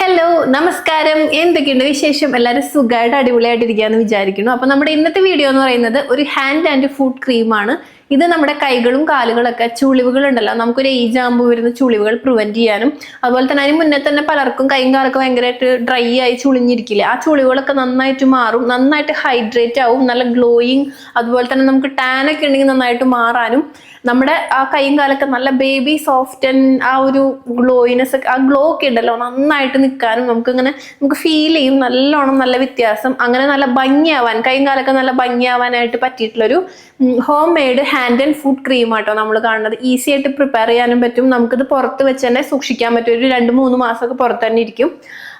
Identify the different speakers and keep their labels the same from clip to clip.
Speaker 1: Hello നമസ്കാരം. എന്തൊക്കെയുണ്ട് വിശേഷം? എല്ലാവരും സുഖമായിട്ട് അടിപൊളിയായിട്ടിരിക്കുകയെന്ന് വിചാരിക്കുന്നു. അപ്പോൾ നമ്മുടെ ഇന്നത്തെ വീഡിയോ എന്ന് പറയുന്നത് ഒരു ഹാൻഡ് ആൻഡ് ഫുഡ് ക്രീമാണ് ഇത് നമ്മുടെ കൈകളും കാലുകളൊക്കെ ചുളിവുകൾ ഉണ്ടല്ലോ നമുക്കൊരു ഏജ് ആകുമ്പോൾ വരുന്ന ചുളിവുകൾ പ്രിവെന്റ് ചെയ്യാനും. അതുപോലെ തന്നെ അതിന് മുന്നേ തന്നെ പലർക്കും കൈയും കാലൊക്കെ ഭയങ്കരമായിട്ട് ഡ്രൈ ആയി ചുളിഞ്ഞിരിക്കില്ലേ. ആ ചുളിവുകളൊക്കെ നന്നായിട്ട് മാറും നന്നായിട്ട് ഹൈഡ്രേറ്റ് ആവും നല്ല ഗ്ലോയിങ് അതുപോലെ തന്നെ നമുക്ക് ടാൻ ഒക്കെ ഉണ്ടെങ്കിൽ നന്നായിട്ട് മാറാനും. നമ്മുടെ ആ കൈയും കാലൊക്കെ നല്ല ബേബി സോഫ്റ്റ് ആൻഡ് ആ ഒരു ഗ്ലോയിനെസ് ഒക്കെ ആ ഗ്ലോ ഒക്കെ ഉണ്ടല്ലോ നന്നായിട്ട് നിൽക്കാനും നമുക്കിങ്ങനെ നമുക്ക് ഫീൽ ചെയ്യും. നല്ലോണം നല്ല വ്യത്യാസം. അങ്ങനെ നല്ല ഭംഗിയാവാൻ കൈയും കാലൊക്കെ നല്ല ഭംഗിയാവാനായിട്ട് പറ്റിയിട്ടുള്ളൊരു home made hand and foot cream ആട്ടോ നമ്മൾ കാണുന്നത്. ഈസി ആയിട്ട് പ്രിപ്പയർ ചെയ്യാനും പറ്റും. നമുക്കിത് പുറത്ത് വെച്ച് തന്നെ സൂക്ഷിക്കാൻ പറ്റും. ഒരു രണ്ട് മൂന്ന് മാസമൊക്കെ പുറത്ത് തന്നെ ഇരിക്കും.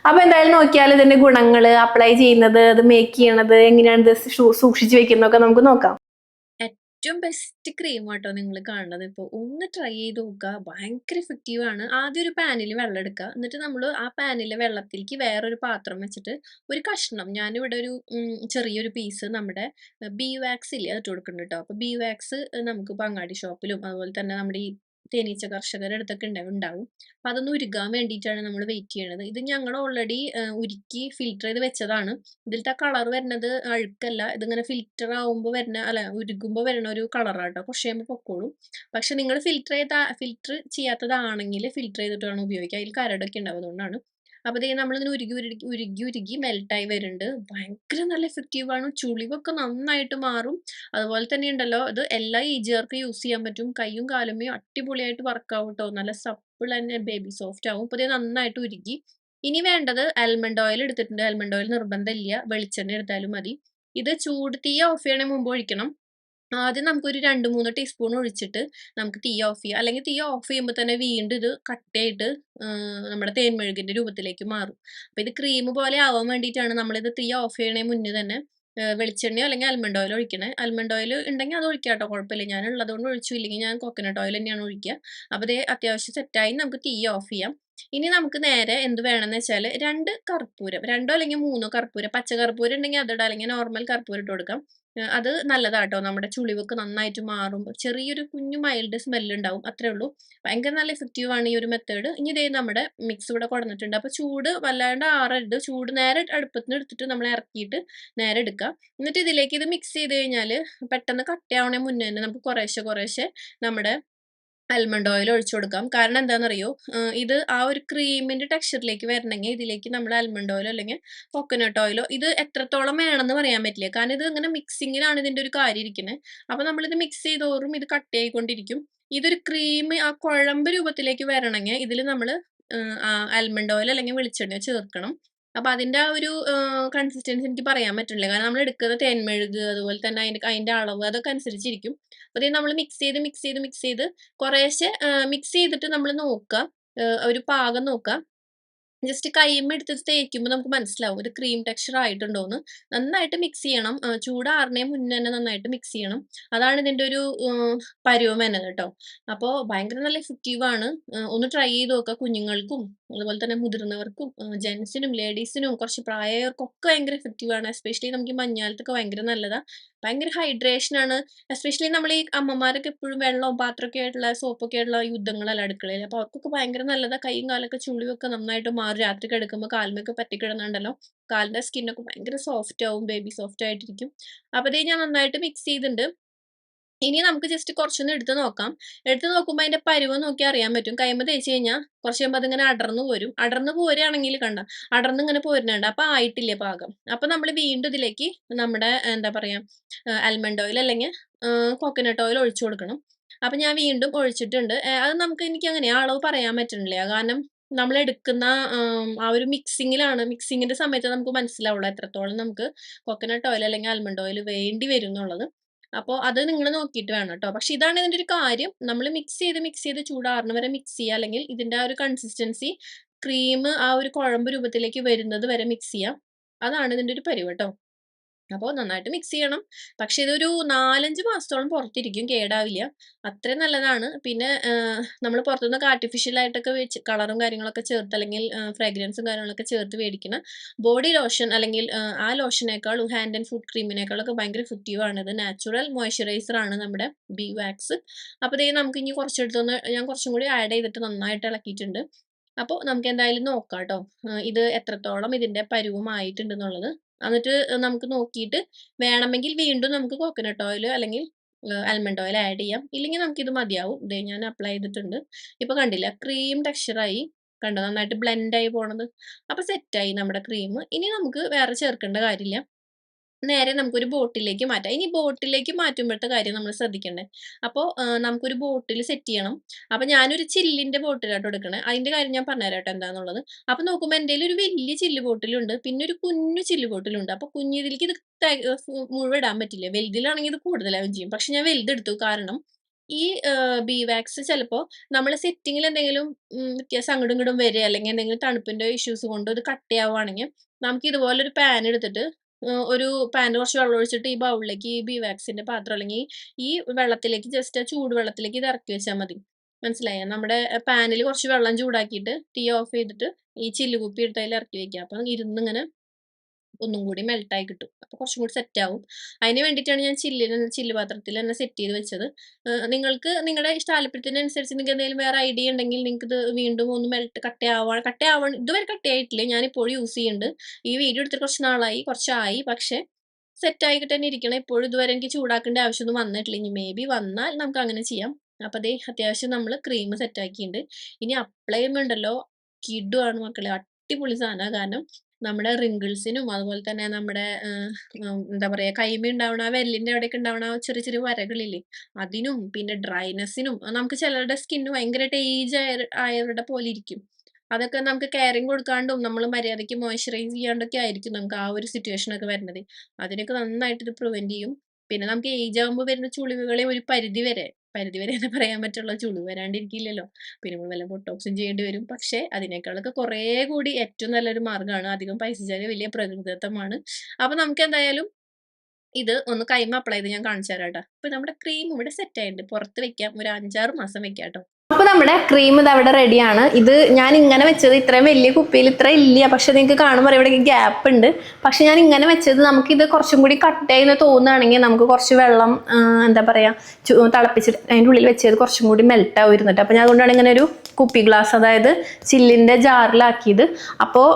Speaker 1: അപ്പോൾ എന്തായാലും നോക്കിയാൽ ഇതിന്റെ ഗുണങ്ങൾ അപ്ലൈ ചെയ്യുന്നത് അത് മേക്ക് ചെയ്യണത് എങ്ങനെയാണ് ഇത് സൂക്ഷിച്ച് വെക്കുന്നതൊക്കെ നമുക്ക് നോക്കാം. ഏറ്റവും ബെസ്റ്റ് ക്രീം ആട്ടോ നിങ്ങൾ കാണുന്നത്. ഇപ്പോൾ ഒന്ന് ട്രൈ ചെയ്ത് നോക്കുക ഭയങ്കര എഫക്റ്റീവ് ആണ്. ആദ്യം ഒരു പാനിൽ വെള്ളം എടുക്കുക എന്നിട്ട് നമ്മൾ ആ പാനിലെ വെള്ളത്തിലേക്ക് വേറൊരു പാത്രം വെച്ചിട്ട് ഒരു കഷ്ണം ഞാനിവിടെ ഒരു ചെറിയൊരു പീസ് നമ്മുടെ ബി വാക്സ് ഇല്ലേ അത് കൊടുക്കുന്നുണ്ട് കേട്ടോ അപ്പോൾ ബി വാക്സ് നമുക്ക് ഇപ്പോൾ അങ്ങാടി ഷോപ്പിലും അതുപോലെ തന്നെ നമ്മുടെ ഈ തേനീച്ച കർഷകരുടെ അടുത്തൊക്കെ ഉണ്ടാവും ഉണ്ടാവും അപ്പൊ അതൊന്ന് ഉരുകാൻ വേണ്ടിയിട്ടാണ് നമ്മൾ വെയിറ്റ് ചെയ്യണത്. ഇത് ഞങ്ങൾ ഓൾറെഡി ഉരുക്കി ഫിൽറ്റർ ചെയ്ത് വെച്ചതാണ്. ഇതിലത്തെ കളർ വരുന്നത് അഴുക്കല്ല. ഇതിങ്ങനെ ഫിൽറ്റർ ആവുമ്പോൾ വരുന്ന അല്ല ഉരുകുമ്പോൾ വരുന്ന ഒരു കളറാട്ടോ കുറച്ച് കഴിയുമ്പോൾ പൊക്കോളും. പക്ഷെ നിങ്ങൾ ഫിൽറ്റർ ചെയ്ത ഫിൽറ്റർ ചെയ്യാത്തതാണെങ്കിൽ ഫിൽറ്റർ ചെയ്തിട്ട് വേണം ഉപയോഗിക്കാൻ അതിൽ കരടൊക്കെ ഉണ്ടാവും അതുകൊണ്ടാണ് അപ്പോൾ നമ്മളിങ്ങനെ ഉരുകി ഉരുകി ഉരുകി ഉരുകി മെൽട്ടായി വരുന്നുണ്ട്. ഭയങ്കര നല്ല എഫക്റ്റീവ് ആണ്. ചുളിവൊക്കെ നന്നായിട്ട് മാറും. അതുപോലെ തന്നെ ഉണ്ടല്ലോ ഇത് എല്ലാ ഏജുകാർക്കും യൂസ് ചെയ്യാൻ പറ്റും. കൈയും കാലുമേ അടിപൊളിയായിട്ട് വർക്കാവും കേട്ടോ നല്ല സപ്പിൾ തന്നെ ബേബി സോഫ്റ്റ് ആവും. അപ്പോൾ നന്നായിട്ട് ഉരുകി. ഇനി വേണ്ടത് ആൽമണ്ട് ഓയിൽ എടുത്തിട്ടുണ്ട്. ആൽമണ്ട് ഓയിൽ നിർബന്ധമില്ല വെളിച്ചെണ്ണ എടുത്താലും മതി. ഇത് ചൂട് തീ ഓഫ് ചെയ്യണേ മുമ്പ് ഒഴിക്കണം. ആദ്യം നമുക്കൊരു രണ്ട് മൂന്ന് ടീസ്പൂൺ ഒഴിച്ചിട്ട് നമുക്ക് തീ ഓഫ് ചെയ്യാം. അല്ലെങ്കിൽ തീ ഓഫ് ചെയ്യുമ്പോൾ തന്നെ വീണ്ടും ഇത് കട്ടയായിട്ട് നമ്മുടെ തേൻമെഴുകിന്റെ രൂപത്തിലേക്ക് മാറും. അപ്പോൾ ഇത് ക്രീം പോലെ ആവാൻ വേണ്ടിയിട്ടാണ് നമ്മളിത് തീ ഓഫ് ചെയ്യണേ മുന്നേ തന്നെ വെളിച്ചെണ്ണയോ അല്ലെങ്കിൽ ആൽമണ്ട് ഓയിൽ ഒഴിക്കണേ. ആൽമണ്ട് ഓയിൽ ഉണ്ടെങ്കിൽ അത് ഒഴിക്കാം കേട്ടോ കുഴപ്പമില്ല. ഞാൻ ഉള്ളതുകൊണ്ട് ഒഴിച്ചു. ഇല്ലെങ്കിൽ ഞാൻ കോക്കനട്ട് ഓയിൽ തന്നെയാണ് ഒഴിക്കുക. അപ്പോൾ ഇത് അത്യാവശ്യം സെറ്റായി നമുക്ക് തീ ഓഫ് ചെയ്യാം. ഇനി നമുക്ക് നേരെ എന്ത് വേണമെന്ന് വെച്ചാൽ രണ്ട് കർപ്പൂരം രണ്ടോ അല്ലെങ്കിൽ മൂന്നോ കർപ്പൂരം പച്ച കർപ്പൂരം ഉണ്ടെങ്കിൽ അതിടാം അല്ലെങ്കിൽ നോർമൽ കർപ്പൂരം ഇട്ട് കൊടുക്കാം. അത് നല്ലതാട്ടോ. നമ്മുടെ ചുളിവൊക്കെ നന്നായിട്ട് മാറും. ചെറിയൊരു കുഞ്ഞു മൈൽഡ് സ്മെല്ല് ഉണ്ടാവും അത്രേ ഉള്ളൂ. ഭയങ്കര നല്ല എഫക്റ്റീവ് ആണ് ഈ ഒരു മെത്തേഡ് ഇനി ഇതേ നമ്മുടെ മിക്സ് ഇവിടെ കൊടുത്തിട്ടുണ്ട് അപ്പോൾ ചൂട് വല്ലാണ്ട് ആറരുത്. ചൂട് നേരെ അടുപ്പത്തിന് എടുത്തിട്ട് നമ്മൾ ഇറക്കിയിട്ട് നേരെ എടുക്കുക. എന്നിട്ട് ഇതിലേക്ക് ഇത് മിക്സ് ചെയ്ത് കഴിഞ്ഞാൽ പെട്ടെന്ന് കട്ടയാവണേ മുന്നേ തന്നെ നമുക്ക് കുറേശ്ശെ കുറേശ്ശെ നമ്മുടെ ആൽമണ്ട് ഓയിൽ ഒഴിച്ചു കൊടുക്കാം. കാരണം എന്താണെന്നറിയോ? ഇത് ആ ഒരു ക്രീമിന്റെ ടെക്സ്ചറിലേക്ക് വരണമെങ്കിൽ ഇതിലേക്ക് നമ്മൾ ആൽമണ്ട് ഓയിലോ അല്ലെങ്കിൽ കോക്കനട്ട് ഓയിലോ ഇത് എത്രത്തോളം വേണമെന്ന് പറയാൻ പറ്റില്ല. കാരണം ഇത് ഇങ്ങനെ മിക്സിങ്ങിലാണ് ഇതിന്റെ ഒരു കാര്യം ഇരിക്കുന്നത് അപ്പൊ നമ്മളിത് മിക്സ് ചെയ്തോറും ഇത് കട്ട് ആയിക്കൊണ്ടിരിക്കും. ഇതൊരു ക്രീം ആ കുഴമ്പ് രൂപത്തിലേക്ക് വരണമെങ്കിൽ ഇതിൽ നമ്മൾ ആൽമണ്ട് ഓയിൽ അല്ലെങ്കിൽ വെളിച്ചെണ്ണയോ ചേർക്കണം. അപ്പൊ അതിന്റെ ആ ഒരു കൺസിസ്റ്റൻസി എനിക്ക് പറയാൻ പറ്റില്ല. കാരണം നമ്മൾ എടുക്കുന്ന തേൻമെഴുക് അതുപോലെ തന്നെ അതിന്റെ അതിന്റെ അളവ് അതൊക്കെ അനുസരിച്ചിരിക്കും. അപ്പൊ ഇത് നമ്മൾ മിക്സ് ചെയ്ത് മിക്സ് ചെയ്ത് മിക്സ് ചെയ്ത് കുറേശ്ശെ മിക്സ് ചെയ്തിട്ട് നമ്മൾ നോക്കുക ഒരു പാകം നോക്കുക. ജസ്റ്റ് കൈമ്മ എടുത്തിട്ട് തേക്കുമ്പോൾ നമുക്ക് മനസ്സിലാവും. ഒരു ക്രീം ടെക്സ്ചർ ആയിട്ടുണ്ടോന്ന്. നന്നായിട്ട് മിക്സ് ചെയ്യണം. ചൂടാറിനെ മുന്നേ തന്നെ നന്നായിട്ട് മിക്സ് ചെയ്യണം. അതാണ് ഇതിന്റെ ഒരു പരുവമേന കേട്ടോ അപ്പോൾ ഭയങ്കര നല്ല എഫക്റ്റീവ് ആണ്. ഒന്ന് ട്രൈ ചെയ്ത് നോക്കുക കുഞ്ഞുങ്ങൾക്കും അതുപോലെ തന്നെ മുതിർന്നവർക്കും ജെൻസിനും ലേഡീസിനും കുറച്ച് പ്രായവർക്കൊക്കെ ഭയങ്കര എഫക്റ്റീവ് ആണ്. എസ്പെഷ്യലി നമുക്ക് മഞ്ഞാലത്തൊക്കെ ഭയങ്കര നല്ലതാ. ഭയങ്കര ഹൈഡ്രേഷൻ ആണ്. എസ്പെഷ്യലി നമ്മൾ ഈ അമ്മമാരൊക്കെ എപ്പോഴും വെള്ളവും പാത്രമൊക്കെ ആയിട്ടുള്ള സോപ്പൊക്കെ ആയിട്ടുള്ള യുദ്ധങ്ങളല്ല അടുക്കളയിൽ അപ്പോൾ അവർക്കൊക്കെ ഭയങ്കര നല്ലതാണ് കൈയും കാലൊക്കെ ചുളിവൊക്കെ നന്നായിട്ട് മാറും രാത്രി കിടക്കുമ്പോൾ കാൽമൊക്കെ പറ്റിക്കിടന്നുണ്ടല്ലോ. കാലിന്റെ സ്കിന്നൊക്കെ ഭയങ്കര സോഫ്റ്റ് ആവും ബേബി സോഫ്റ്റ് ആയിട്ടിരിക്കും. അപ്പോൾ ഇത് ഞാൻ നന്നായിട്ട് മിക്സ് ചെയ്തിട്ടുണ്ട് ഇനി നമുക്ക് ജസ്റ്റ് കുറച്ചൊന്ന് എടുത്ത് നോക്കാം. എടുത്ത് നോക്കുമ്പോൾ അതിന്റെ പരുവം നോക്കി അറിയാൻ പറ്റും. കൈമ തേച്ച് കഴിഞ്ഞാൽ കുറച്ച് കഴിയുമ്പോൾ അതിങ്ങനെ അടർന്നു പോരും. അടർന്നു പോരുകയാണെങ്കിൽ കണ്ട അടർന്ന് ഇങ്ങനെ പോരുന്നുണ്ട്. അപ്പൊ ആയിട്ടില്ല പാകം. അപ്പൊ നമ്മൾ വീണ്ടും ഇതിലേക്ക് നമ്മുടെ എന്താ പറയാ ആൽമണ്ട് ഓയിൽ അല്ലെങ്കിൽ കോക്കനട്ട് ഓയിൽ ഒഴിച്ചു കൊടുക്കണം. അപ്പൊ ഞാൻ വീണ്ടും ഒഴിച്ചിട്ടുണ്ട്. അത് നമുക്ക് എനിക്ക് അങ്ങനെ അളവ് പറയാൻ പറ്റുന്നില്ല കാരണം നമ്മൾ എടുക്കുന്ന ആ ഒരു മിക്സിങ്ങിലാണ് മിക്സിങ്ങിന്റെ സമയത്ത് നമുക്ക് മനസ്സിലാവുള്ളൂ എത്രത്തോളം നമുക്ക് കോക്കനട്ട് ഓയിൽ അല്ലെങ്കിൽ ആൽമണ്ട് ഓയിൽ വേണ്ടി വരും എന്നുള്ളത്. അപ്പോൾ അത് നിങ്ങൾ നോക്കിയിട്ട് വേണം കേട്ടോ പക്ഷെ ഇതാണ് ഇതിന്റെ ഒരു കാര്യം. നമ്മൾ മിക്സ് ചെയ്ത് മിക്സ് ചെയ്ത് ചൂടാറുന്ന വരെ മിക്സ് ചെയ്യുക അല്ലെങ്കിൽ ഇതിന്റെ ആ ഒരു കൺസിസ്റ്റൻസി ക്രീം ആ ഒരു കുഴമ്പ് രൂപത്തിലേക്ക് വരുന്നത് വരെ മിക്സ് ചെയ്യാം. അതാണ് ഇതിന്റെ ഒരു പരിവ് കേട്ടോ അപ്പോൾ നന്നായിട്ട് മിക്സ് ചെയ്യണം. പക്ഷെ ഇതൊരു നാലഞ്ച് മാസത്തോളം പുറത്തിരിക്കും കേടാവില്ല. അത്രയും നല്ലതാണ്. പിന്നെ നമ്മൾ പുറത്തുനിന്നൊക്കെ ആർട്ടിഫിഷ്യൽ ആയിട്ടൊക്കെ വെച്ച് കളറും കാര്യങ്ങളൊക്കെ ചേർത്ത് അല്ലെങ്കിൽ ഫ്രാഗ്രൻസും കാര്യങ്ങളൊക്കെ ചേർത്ത് മേടിക്കുന്ന ബോഡി ലോഷൻ അല്ലെങ്കിൽ ആ, ലോഷനേക്കാളും ഹാൻഡ് ആൻഡ് ഫുഡ് ക്രീമിനേക്കാളൊക്കെ ഭയങ്കര എഫക്റ്റീവ് ആണ്. ഇത് നാച്ചുറൽ മോയ്സ്ചറൈസർ ആണ് നമ്മുടെ ബി വാക്സ് അപ്പോൾ ഇതേ നമുക്ക് ഇനി കുറച്ചെടുത്തൊന്ന് ഞാൻ കുറച്ചും കൂടി ആഡ് ചെയ്തിട്ട് നന്നായിട്ട് ഇളക്കിയിട്ടുണ്ട്.
Speaker 2: അപ്പോൾ നമുക്ക് എന്തായാലും നോക്കാം കേട്ടോ ഇത് എത്രത്തോളം ഇതിന്റെ പരുവമായിട്ടുണ്ടെന്നുള്ളത് എന്നിട്ട് നമുക്ക് നോക്കിയിട്ട് വേണമെങ്കിൽ വീണ്ടും നമുക്ക് കോക്കനട്ട് ഓയിൽ അല്ലെങ്കിൽ ആൽമണ്ട് ഓയിൽ ആഡ് ചെയ്യാം. ഇല്ലെങ്കിൽ നമുക്കിത് മതിയാവും. ഇത് ഞാൻ അപ്ലൈ ചെയ്തിട്ടുണ്ട്. ഇപ്പൊ കണ്ടില്ല ക്രീം ടെക്സ്ചറായി കണ്ടോ? നന്നായിട്ട് ബ്ലെൻഡായി പോണത്. അപ്പൊ സെറ്റായി നമ്മുടെ ക്രീം ഇനി നമുക്ക് വേറെ ചേർക്കേണ്ട കാര്യമില്ല. നേരെ നമുക്കൊരു ബോട്ടിലേക്ക് മാറ്റാം. ഇനി ബോട്ടിലേക്ക് മാറ്റുമ്പോഴത്തെ കാര്യം നമ്മൾ ശ്രദ്ധിക്കണ്ടേ. അപ്പോൾ നമുക്കൊരു ബോട്ടിൽ സെറ്റ് ചെയ്യണം. അപ്പോൾ ഞാനൊരു ചില്ലിന്റെ ബോട്ടിലായിട്ട് എടുക്കണേ. അതിന്റെ കാര്യം ഞാൻ പറഞ്ഞുതരാം കേട്ടോ എന്താന്നുള്ളത്. അപ്പോൾ നോക്കുമ്പോൾ എന്റെ ഒരു വലിയ ചില്ല് ബോട്ടിലുണ്ട്. പിന്നെ ഒരു കുഞ്ഞു ചില്ല് ബോട്ടിലുണ്ട്. അപ്പോൾ കുഞ്ഞിതിലേക്ക് ഇത് മുഴുവൻ ഇടാൻ പറ്റില്ല. വലുതിലാണെങ്കിൽ ഇത് കൂടുതലാവും ചെയ്യും. പക്ഷെ ഞാൻ വലുതെടുത്തു. കാരണം ഈ ബി വാക്സ് ചിലപ്പോൾ നമ്മൾ സെറ്റിങ്ങിൽ എന്തെങ്കിലും വ്യത്യാസം അങ്ങോട്ടും ഇങ്ങോട്ടും വരിക അല്ലെങ്കിൽ എന്തെങ്കിലും തണുപ്പിന്റെ ഇഷ്യൂസ് കൊണ്ടോ ഇത് കട്ടയാവുകയാണെങ്കിൽ നമുക്ക് ഇതുപോലെ ഒരു പാൻ എടുത്തിട്ട് ഒരു പാന്റ് കുറച്ച് വെള്ളം ഒഴിച്ചിട്ട് ഈ ബൗളിലേക്ക് ഈ ബി വാക്സിന്റെ പാത്രം അല്ലെങ്കിൽ ഈ വെള്ളത്തിലേക്ക് ജസ്റ്റ് ആ ചൂടുവെള്ളത്തിലേക്ക് ഇത് ഇറക്കി വെച്ചാൽ മതി. മനസ്സിലായ? നമ്മുടെ പാനിൽ കുറച്ച് വെള്ളം ചൂടാക്കിയിട്ട് തീ ഓഫ് ചെയ്തിട്ട് ഈ ചില്ലുകുപ്പി എടുത്ത് അതിൽ ഇറക്കി വെക്കുക. അപ്പം ഇരുന്നിങ്ങനെ ഒന്നും കൂടി മെൽട്ടായി കിട്ടും. അപ്പോൾ കുറച്ചും കൂടി സെറ്റ് ആവും. അതിന് വേണ്ടിയിട്ടാണ് ഞാൻ ചില്ലിനെ ചില്ല് പാത്രത്തിൽ തന്നെ സെറ്റ് ചെയ്ത് വെച്ചത്. നിങ്ങൾക്ക് നിങ്ങളുടെ ഇഷ്ടാലപ്പത്തിനനുസരിച്ച് നിങ്ങൾക്ക് എന്തെങ്കിലും വേറെ ഐഡിയ ഉണ്ടെങ്കിൽ നിങ്ങൾക്ക് ഇത് വീണ്ടും ഒന്ന് മെൽറ്റ് കട്ടയാവാൻ കട്ടയാവാൻ ഇതുവരെ കട്ടയായിട്ടില്ല ഞാനിപ്പോഴും യൂസ് ചെയ്യുന്നുണ്ട് ഈ വീഡിയോ എടുത്തിട്ട് കുറച്ച് നാളായി കുറച്ചായി. പക്ഷേ സെറ്റ് ആയിട്ട് തന്നെ ഇരിക്കണം. ഇപ്പോഴും ഇതുവരെ എനിക്ക് ചൂടാക്കേണ്ട ആവശ്യമൊന്നും വന്നിട്ടില്ല. ഇനി മേ ബി വന്നാൽ നമുക്ക് അങ്ങനെ ചെയ്യാം. അപ്പൊ അതേ അത്യാവശ്യം നമ്മൾ ക്രീം സെറ്റ് ആക്കിയിട്ടുണ്ട്. ഇനി അപ്ലൈ ചെയ്യുമ്പോണ്ടല്ലോ കിഡുവാണ് മക്കളെ. അടിപൊളി സാധനമാണ് കാരണം നമ്മുടെ റിങ്കിൾസിനും അതുപോലെ തന്നെ നമ്മുടെ എന്താ പറയാ കൈമ ഉണ്ടാവണ വെല്ലിന്റെ അവിടെയൊക്കെ ഉണ്ടാവണ ചെറിയ ചെറിയ വരകളില്ലേ അതിനും പിന്നെ ഡ്രൈനെസ്സിനും നമുക്ക് ചിലരുടെ സ്കിന്ന് ഭയങ്കരമായിട്ട് ഏജ് ആയ ആയവരുടെ പോലെ ഇരിക്കും. അതൊക്കെ നമുക്ക് കെയറിങ് കൊടുക്കാണ്ടും നമ്മൾ മര്യാദയ്ക്ക് മോയ്സ്ചറൈസ് ചെയ്യാണ്ടൊക്കെ ആയിരിക്കും നമുക്ക് ആ ഒരു സിറ്റുവേഷൻ ഒക്കെ വരുന്നത്. അതിനൊക്കെ നന്നായിട്ട് ഇത് പ്രിവെന്റ് ചെയ്യും. പിന്നെ നമുക്ക് ഏജ് ആകുമ്പോൾ വരുന്ന ചുളിവുകളെ ഒരു പരിധി വരെ പരിധി വരെ തന്നെ പറയാൻ പറ്റുള്ള ചുളിവ് വരാണ്ടിരിക്കില്ലല്ലോ. പിന്നെ നമ്മൾ വല്ല ബൊട്ടോക്സും ചെയ്യേണ്ടി വരും. പക്ഷേ അതിനേക്കാളൊക്കെ കുറേ കൂടി ഏറ്റവും നല്ലൊരു മാർഗമാണ്. അധികം പൈസ ചെലവ് വലിയ പ്രകൃതിദത്തമാണ്. അപ്പൊ നമുക്ക് എന്തായാലും ഇത് ഒന്ന് കൈമ അപ്ലൈ ചെയ്ത് ഞാൻ കാണിച്ചു തരാം കേട്ടോ. അപ്പൊ നമ്മുടെ ക്രീം ഇവിടെ സെറ്റ് ആയിട്ടുണ്ട്. പുറത്ത് വെക്കാം. ഒരു അഞ്ചാറ് മാസം വെക്കാം കേട്ടോ.
Speaker 1: അപ്പൊ നമ്മുടെ ക്രീം ഇത് അവിടെ റെഡിയാണ് ഇത് ഞാൻ ഇങ്ങനെ വെച്ചത് ഇത്രയും വലിയ കുപ്പിയിൽ ഇത്ര ഇല്ല. പക്ഷെ നിങ്ങൾക്ക് കാണുമ്പോൾ ഇവിടെ ഗ്യാപ്പ് ഉണ്ട്. പക്ഷെ ഞാൻ ഇങ്ങനെ വെച്ചത് നമുക്ക് ഇത് കുറച്ചും കൂടി കട്ടയെന്ന് തോന്നുകയാണെങ്കിൽ നമുക്ക് കുറച്ച് വെള്ളം എന്താ പറയാ ചു- തിളപ്പിച്ചിട്ട് അതിന്റെ ഉള്ളിൽ വെച്ചത് കുറച്ചും കൂടി മെൽറ്റ് ആവുന്നുണ്ട് അപ്പൊ ഞാൻ അതുകൊണ്ടാണ് ഇങ്ങനെ ഒരു കുപ്പി ഗ്ലാസ് അതായത് ചില്ലിന്റെ ജാറിലാക്കിയത്. അപ്പോൾ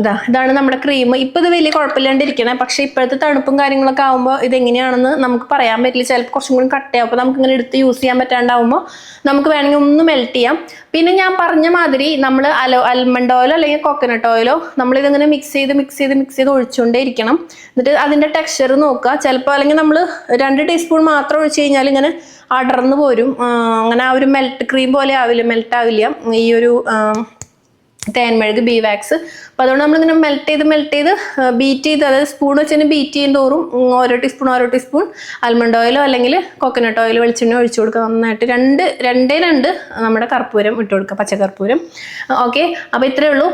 Speaker 1: ഇതാ ഇതാണ് നമ്മുടെ ക്രീം. ഇപ്പോൾ ഇത് വലിയ കുഴപ്പമില്ലാണ്ടിരിക്കണേ. പക്ഷേ ഇപ്പോഴത്തെ തണുപ്പും കാര്യങ്ങളൊക്കെ ആകുമ്പോൾ ഇതെങ്ങനെയാണെന്ന് നമുക്ക് പറയാൻ പറ്റില്ല. ചിലപ്പോൾ കുറച്ചും കൂടി കട്ടയാവും. അപ്പോൾ നമുക്ക് ഇങ്ങനെ എടുത്ത് യൂസ് ചെയ്യാൻ പറ്റാണ്ടാവുമ്പോൾ നമുക്ക് വേണമെങ്കിൽ ഒന്ന് മെൽറ്റ് ചെയ്യാം. പിന്നെ ഞാൻ പറഞ്ഞ മാതിരി നമ്മൾ അലോ അൽമണ്ട് ഓയിലോ അല്ലെങ്കിൽ കോക്കനട്ട് ഓയിലോ നമ്മളിതിങ്ങനെ മിക്സ് ചെയ്ത് മിക്സ് ചെയ്ത് മിക്സ് ചെയ്ത് ഒഴിച്ചുകൊണ്ടേ ഇരിക്കണം എന്നിട്ട് അതിന്റെ ടെക്സ്ചർ നോക്കുക. ചിലപ്പോൾ അല്ലെങ്കിൽ നമ്മൾ രണ്ട് ടീസ്പൂൺ മാത്രം ഒഴിച്ച് കഴിഞ്ഞാൽ ഇങ്ങനെ അടർന്നു പോരും. അങ്ങനെ ആ ഒരു മെൽറ്റ് ക്രീം പോലെ ആവില്ല മെൽറ്റ് ആവില്ല. ഈ ഒരു തേൻമെഴുക് ബി വാക്സ് അപ്പോൾ അതുകൊണ്ട് നമ്മളിങ്ങനെ മെൽറ്റ് ചെയ്ത് മെൽറ്റ് ചെയ്ത് ബീറ്റ് ചെയ്ത് അതായത് സ്പൂൺ വെച്ച് ബീറ്റ് ചെയ്യും തോറും ഓരോ ടീസ്പൂൺ ഓരോ ടീസ്പൂൺ ആൽമണ്ട് ഓയിലോ അല്ലെങ്കിൽ കോക്കനട്ട് ഓയിൽ വെളിച്ചെണ്ണ ഒഴിച്ചു കൊടുക്കുക. നന്നായിട്ട് രണ്ട് രണ്ടേ രണ്ട് നമ്മുടെ കർപ്പൂരം ഇട്ട് കൊടുക്കുക പച്ചക്കർപ്പൂരം ഓക്കെ അപ്പോൾ ഇത്രയേ ഉള്ളൂ.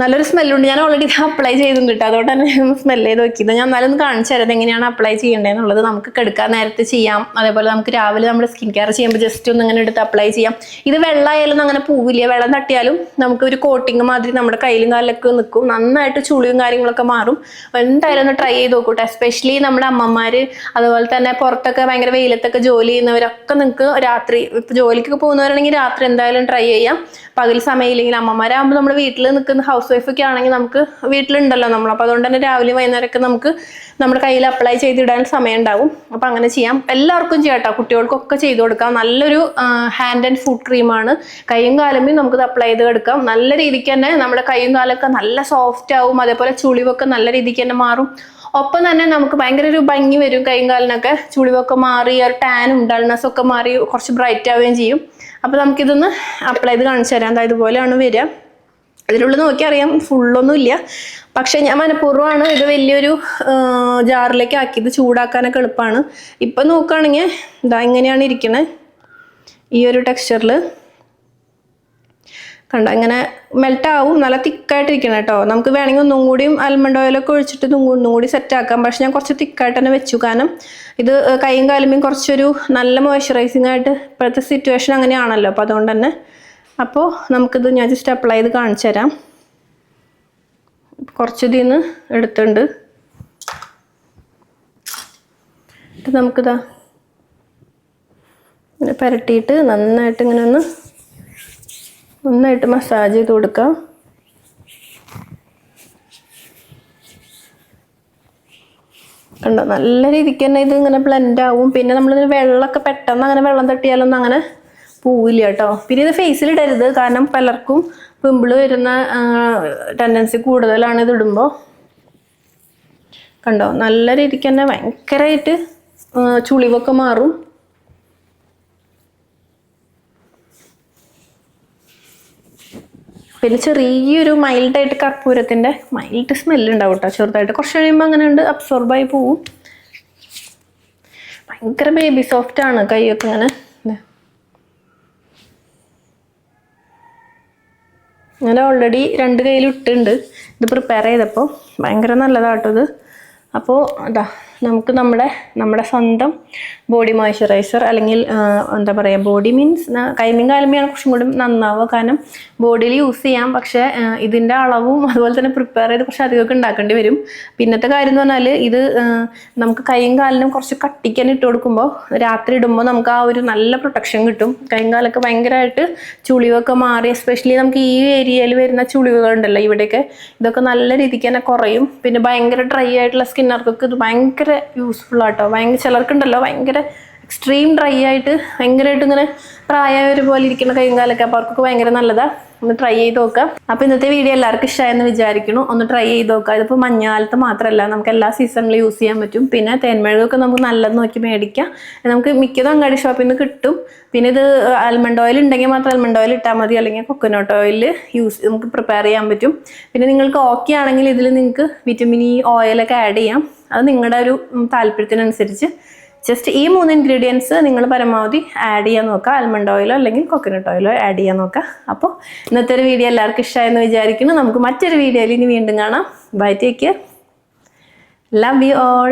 Speaker 1: നല്ലൊരു സ്മെല്ലുണ്ട് ഞാൻ ഓൾറെഡി ഇത് അപ്ലൈ ചെയ്തും കിട്ടും. അതുകൊണ്ട് തന്നെ സ്മെല്ല് ചെയ്ത് നോക്കിയത്. ഞാൻ എന്നാലും കാണിച്ചു തരാം. എങ്ങനെയാണ് അപ്ലൈ ചെയ്യേണ്ടതെന്നുള്ളത് നമുക്ക് കെടുക്കാൻ നേരത്തെ ചെയ്യാം. അതേപോലെ നമുക്ക് രാവിലെ നമ്മുടെ സ്കിൻ കെയർ ചെയ്യുമ്പോൾ ജസ്റ്റ് ഒന്ന് ഇങ്ങനെ എടുത്ത് അപ്ലൈ ചെയ്യാം. ഇത് വെള്ളമായാലും അങ്ങനെ പോവില്ല? വെള്ളം തട്ടിയാലും നമുക്ക് ഒരു കോട്ടിങ് മാതിരി നമ്മുടെ കയ്യിലും കാലിലൊക്കെ നിൽക്കും നന്നായിട്ട് ചുളിയും കാര്യങ്ങളൊക്കെ മാറും. എന്തായാലും ഒന്ന് ട്രൈ ചെയ്ത് നോക്കൂട്ടെ എസ്പെഷ്യലി നമ്മുടെ അമ്മമാര് അതുപോലെ തന്നെ പുറത്തൊക്കെ ഭയങ്കര വെയിലത്തൊക്കെ ജോലി ചെയ്യുന്നവരൊക്കെ നിങ്ങൾക്ക് രാത്രി ഇപ്പൊ ജോലിക്കൊക്കെ പോകുന്നവരാണെങ്കിൽ രാത്രി എന്തായാലും ട്രൈ ചെയ്യാം. പകൽ സമയം ഇല്ലെങ്കിൽ അമ്മമാരാകുമ്പോൾ നമ്മുടെ വീട്ടിൽ നിൽക്കുന്ന ഹൗസ് വൈഫ് വൈഫൊക്കെ ആണെങ്കിൽ നമുക്ക് വീട്ടിലുണ്ടല്ലോ നമ്മൾ. അപ്പോൾ അതുകൊണ്ട് തന്നെ രാവിലെ വൈകുന്നേരമൊക്കെ നമുക്ക് നമ്മുടെ കയ്യിൽ അപ്ലൈ ചെയ്തിടാൻ സമയം ഉണ്ടാവും അപ്പോൾ അങ്ങനെ ചെയ്യാം. എല്ലാവർക്കും ചെയ്യാം കേട്ടോ. കുട്ടികൾക്കൊക്കെ ചെയ്ത് കൊടുക്കാം. നല്ലൊരു ഹാൻഡ് ആൻഡ് ഫുഡ് ക്രീമാണ് കൈയും നമുക്ക് നമുക്കിത് അപ്ലൈ ചെയ്ത് എടുക്കാം. നല്ല രീതിക്ക് തന്നെ നമ്മുടെ കൈയും കാലൊക്കെ നല്ല സോഫ്റ്റ് ആവും. അതേപോലെ ചുളിവൊക്കെ നല്ല രീതിക്ക് തന്നെ മാറും. ഒപ്പം തന്നെ നമുക്ക് ഭയങ്കര ഒരു ഭംഗി വരും കൈയും കാലിനൊക്കെ. ചുളിവൊക്കെ മാറി ഒരു ടാനും ഡൾനെസ് ഒക്കെ മാറി കുറച്ച് ബ്രൈറ്റ് ആവുകയും ചെയ്യും. അപ്പോൾ നമുക്കിതൊന്ന് അപ്ലൈ ചെയ്ത് കാണിച്ചു തരാം. അതായത് ഇതുപോലെയാണ് വരിക. ഇതിനുള്ളിൽ നോക്കി അറിയാം. ഫുള്ളൊന്നും ഇല്ല. പക്ഷെ ഞാൻ മനഃപൂർവമാണ് ഇത് വലിയൊരു ജാറിലേക്ക് ആക്കിയത് ചൂടാക്കാനൊക്കെ എളുപ്പമാണ് ഇപ്പം നോക്കുകയാണെങ്കിൽ ഇതാ ഇങ്ങനെയാണ് ഇരിക്കണേ. ഈ ഒരു ടെക്സ്ചറിൽ കണ്ട ഇങ്ങനെ മെൽട്ടാവും നല്ല തിക്കായിട്ടിരിക്കണം കേട്ടോ നമുക്ക് വേണമെങ്കിൽ ഒന്നും കൂടിയും ആൽമണ്ട് ഓയിലൊക്കെ ഒഴിച്ചിട്ട് ഒന്നും കൂടി സെറ്റ് ആക്കാം. പക്ഷെ ഞാൻ കുറച്ച് തിക്കായിട്ട് തന്നെ വെച്ചു. കാരണം ഇത് കൈയും കാലുമേയും കുറച്ചൊരു നല്ല മോയ്സ്ചറൈസിങ് ആയിട്ട് ഇപ്പോഴത്തെ സിറ്റുവേഷൻ അങ്ങനെയാണല്ലോ. അപ്പോൾ അതുകൊണ്ട് തന്നെ അപ്പോൾ നമുക്കിത് ഞാൻ ജസ്റ്റ് അപ്ലൈ ചെയ്ത് കാണിച്ചു തരാം. കുറച്ച് ഇതിൽ നിന്ന് എടുത്തുണ്ട് നമുക്കിതാ ഇങ്ങനെ പുരട്ടിയിട്ട് നന്നായിട്ട് ഇങ്ങനെ ഒന്ന് നന്നായിട്ട് മസാജ് ചെയ്ത് കൊടുക്കാം. കണ്ടോ? നല്ല രീതിക്ക് തന്നെ ഇത് ഇങ്ങനെ ബ്ലെൻഡ് ആവും. പിന്നെ നമ്മളിതിന് വെള്ളമൊക്കെ പെട്ടെന്ന് അങ്ങനെ വെള്ളം തട്ടിയാലൊന്നും അങ്ങനെ പോവില്ല കേട്ടോ പിന്നെ ഇത് ഫേസിൽ ഇടരുത്. കാരണം പലർക്കും പിമ്പിൾ വരുന്ന ടെൻഡൻസി കൂടുതലാണ് ഇത് ഇടുമ്പോൾ കണ്ടോ? നല്ല രീതിക്ക് തന്നെ ഭയങ്കരമായിട്ട് ചുളിവൊക്കെ മാറും. പിന്നെ ചെറിയൊരു മൈൽഡായിട്ട് കർപ്പൂരത്തിന്റെ മൈൽഡ് സ്മെല്ല് ഉണ്ടാവും കേട്ടോ ചെറുതായിട്ട് കുറച്ച് കഴിയുമ്പോൾ അങ്ങനെ ഉണ്ട് അബ്സോർബായി പോവും. ഭയങ്കര ബേബി സോഫ്റ്റ് ആണ് കൈയൊക്കെ ഇങ്ങനെ. ഞാൻ ഓൾറെഡി രണ്ട് കയ്യിൽ ഇട്ടുണ്ട് ഇത് പ്രിപ്പയർ ചെയ്തപ്പോൾ ഭയങ്കര നല്ലതാട്ടോ ഇത്. അപ്പോൾ അതാ നമുക്ക് നമ്മുടെ നമ്മുടെ സ്വന്തം ബോഡി മോയ്സ്ചറൈസർ അല്ലെങ്കിൽ എന്താ പറയുക ബോഡി മീൻസ് കൈമീൻ കാലമിയാണ് കുറച്ചും കൂടി നന്നാവുക. കാരണം ബോഡിയിൽ യൂസ് ചെയ്യാം. പക്ഷേ ഇതിന്റെ അളവും അതുപോലെ തന്നെ പ്രിപ്പയർ ചെയ്ത് കുറച്ച് അധികമൊക്കെ ഉണ്ടാക്കേണ്ടി വരും. പിന്നത്തെ കാര്യം എന്ന് പറഞ്ഞാൽ ഇത് നമുക്ക് കൈയും കാലിനും കുറച്ച് കട്ടിക്കാൻ ഇട്ട് കൊടുക്കുമ്പോൾ രാത്രി ഇടുമ്പോൾ നമുക്ക് ആ ഒരു നല്ല പ്രൊട്ടക്ഷൻ കിട്ടും. കൈയും കാലൊക്കെ ഭയങ്കരമായിട്ട് ചുളിവൊക്കെ മാറി എസ്പെഷ്യലി നമുക്ക് ഈ ഏരിയയിൽ വരുന്ന ചുളിവുകളുണ്ടല്ലോ ഇവിടെയൊക്കെ ഇതൊക്കെ നല്ല രീതിക്ക് തന്നെ കുറയും. പിന്നെ ഭയങ്കര ഡ്രൈ ആയിട്ടുള്ള സ്കിന്നർക്കൊക്കെ ഇത് ഭയങ്കര യൂസ്ഫുൾ ആട്ടോ. ഭയങ്കര ചിലർക്കുണ്ടല്ലോ ഭയങ്കര എക്സ്ട്രീം ഡ്രൈ ആയിട്ട് ഭയങ്കരമായിട്ട് ഇങ്ങനെ പ്രായമായവർ പോലെ ഇരിക്കുന്ന കൈയും കാലൊക്കെ അപ്പോൾ അവർക്കൊക്കെ ഭയങ്കര നല്ലതാണ് ഒന്ന് ട്രൈ ചെയ്ത് നോക്കാം. അപ്പോൾ ഇന്നത്തെ വീഡിയോ എല്ലാവർക്കും ഇഷ്ടമായെന്ന് വിചാരിക്കുന്നു. ഒന്ന് ട്രൈ ചെയ്ത് നോക്കാം. ഇതിപ്പോൾ മഞ്ഞകാലത്ത് മാത്രമല്ല നമുക്ക് എല്ലാ സീസണിലും യൂസ് ചെയ്യാൻ പറ്റും. പിന്നെ തേന്മഴയൊക്കെ നമുക്ക് നല്ലത് നോക്കി മേടിക്കാം. നമുക്ക് മിക്കതും അങ്ങാടി ഷോപ്പിൽ നിന്ന് കിട്ടും. പിന്നെ ഇത് ആൽമണ്ട് ഓയിൽ ഉണ്ടെങ്കിൽ മാത്രം ആൽമണ്ട് ഓയിൽ ഇട്ടാൽ മതി. അല്ലെങ്കിൽ കൊക്കനട്ട് ഓയിൽ യൂസ് നമുക്ക് പ്രിപ്പയർ ചെയ്യാൻ പറ്റും. പിന്നെ നിങ്ങൾക്ക് ഓക്കെ ആണെങ്കിൽ ഇതിൽ നിങ്ങൾക്ക് വിറ്റമിൻ ഇ ഓയിലൊക്കെ ആഡ് ചെയ്യാം. അത് നിങ്ങളുടെ ഒരു താല്പര്യത്തിനനുസരിച്ച് ജസ്റ്റ് ഈ മൂന്ന് ഇൻഗ്രീഡിയൻസ് നിങ്ങൾ പരമാവധി ആഡ് ചെയ്യാൻ നോക്കുക. ആൽമണ്ട് ഓയിലോ അല്ലെങ്കിൽ കോക്കനട്ട് ഓയിലോ ആഡ് ചെയ്യാൻ നോക്കുക. അപ്പോൾ ഇന്നത്തെ ഒരു വീഡിയോ എല്ലാവർക്കും ഇഷ്ടമായെന്ന് വിചാരിക്കുന്നു. നമുക്ക് മറ്റൊരു വീഡിയോയിൽ ഇനി വീണ്ടും കാണാം. Bye take care love you all